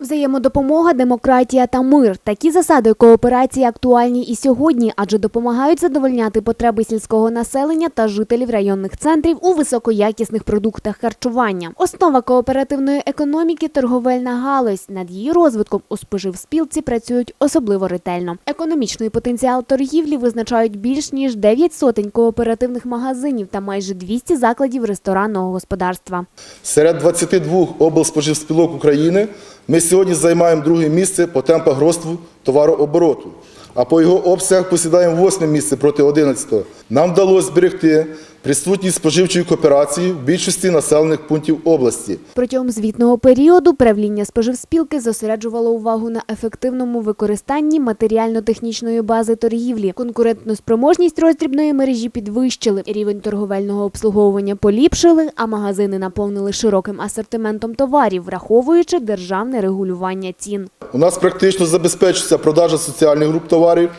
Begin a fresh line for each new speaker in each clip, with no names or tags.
Взаємодопомога, демократія та мир. Такі засади кооперації актуальні і сьогодні, адже допомагають задовольняти потреби сільського населення та жителів районних центрів у високоякісних продуктах харчування. Основа кооперативної економіки торговельна галузь. Над її розвитком у споживспілці працюють особливо ретельно. Економічний потенціал торгівлі визначають більш ніж 9 сотень кооперативних магазинів та майже 200 закладів ресторанного господарства.
Серед 22 облспоживспілок України ми сьогодні займаємо друге місце по темпах росту товарообороту, а по його обсягах посідаємо восьме місце проти 11-го. Нам вдалося зберегти присутність споживчої кооперації в більшості населених пунктів області.
Протягом звітного періоду правління споживспілки зосереджувало увагу на ефективному використанні матеріально-технічної бази торгівлі. Конкурентну спроможність роздрібної мережі підвищили, рівень торговельного обслуговування поліпшили, а магазини наповнили широким асортиментом товарів, враховуючи державне регулювання цін.
У нас практично забезпечується продажа соціальних груп товарів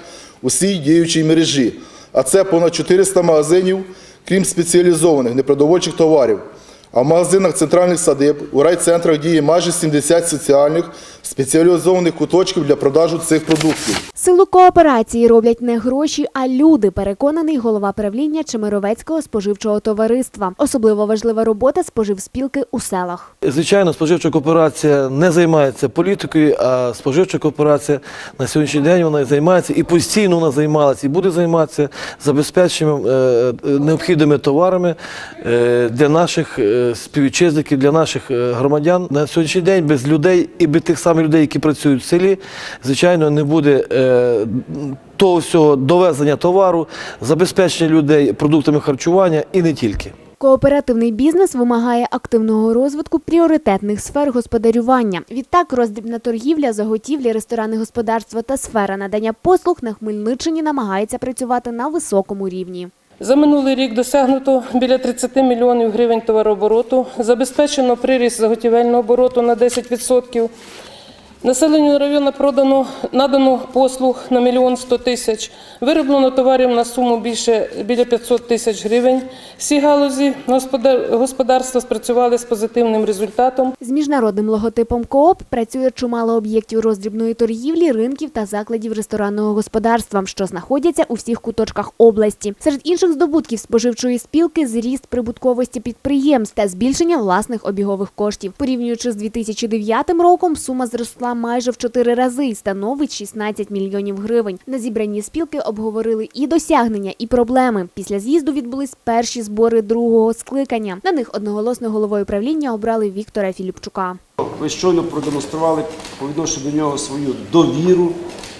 у всій діючій мережі, а це понад 400 магазинів, крім спеціалізованих непродовольчих товарів. А в магазинах центральних садиб у райцентрах діє майже 70 соціальних спеціалізованих куточків для продажу цих продуктів.
Силу кооперації роблять не гроші, а люди, переконаний голова правління Чемеровецького споживчого товариства. Особливо важлива робота споживспілки у селах.
Звичайно, споживча кооперація не займається політикою, а споживча кооперація на сьогоднішній день вона займається і постійно вона займалася, і буде займатися забезпеченням е, необхідними товарами е, для наших е, співвітчизників, для наших е, громадян. На сьогоднішній день без людей і без тих самих людей, які працюють в селі, звичайно, не буде е, того всього довезення товару, забезпечення людей продуктами харчування і не тільки.
Кооперативний бізнес вимагає активного розвитку пріоритетних сфер господарювання. Відтак, роздрібна торгівля, заготівлі, ресторанне господарство та сфера надання послуг на Хмельниччині намагається працювати на високому рівні.
За минулий рік досягнуто біля 30 мільйонів гривень товарообороту, забезпечено приріст заготівельного обороту на 10%. Населенню району продано надано послуг на мільйон 100 тисяч, вироблено товарів на суму більше біля 500 тисяч гривень. Всі галузі господар- господарства спрацювали з позитивним результатом.
З міжнародним логотипом КООП працює чимало об'єктів роздрібної торгівлі, ринків та закладів ресторанного господарства, що знаходяться у всіх куточках області. Серед інших здобутків споживчої спілки зріст прибутковості підприємств та збільшення власних обігових коштів. Порівнюючи з 2009 роком, сума зросла майже в 4 рази і становить 16 мільйонів гривень. На зібранні спілки обговорили і досягнення, і проблеми. Після з'їзду відбулись перші збори другого скликання. На них одноголосно головою правління обрали Віктора Філіпчука.
Ви щойно продемонстрували по відношенню до нього свою довіру.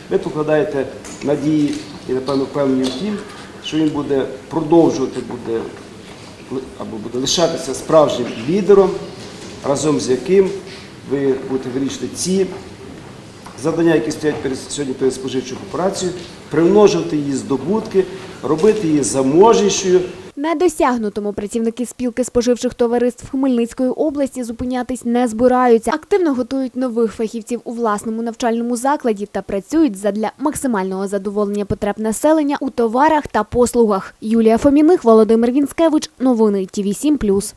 Ви покладаєте надії і, напевно, впевнені в тім, що він буде продовжувати буде, або буде лишатися справжнім лідером, разом з яким ви будете вирішити ці завдання, які стоять перед сьогодні перед споживчою корпорацією, примножувати її здобутки, робити її заможнішою,
На досягнутому працівники спілки споживчих товариств Хмельницької області зупинятись не збираються. Активно готують нових фахівців у власному навчальному закладі та працюють задля максимального задоволення потреб населення у товарах та послугах. Юлія Фоміних, Володимир Вінскевич. Новини ТІВІ 7+.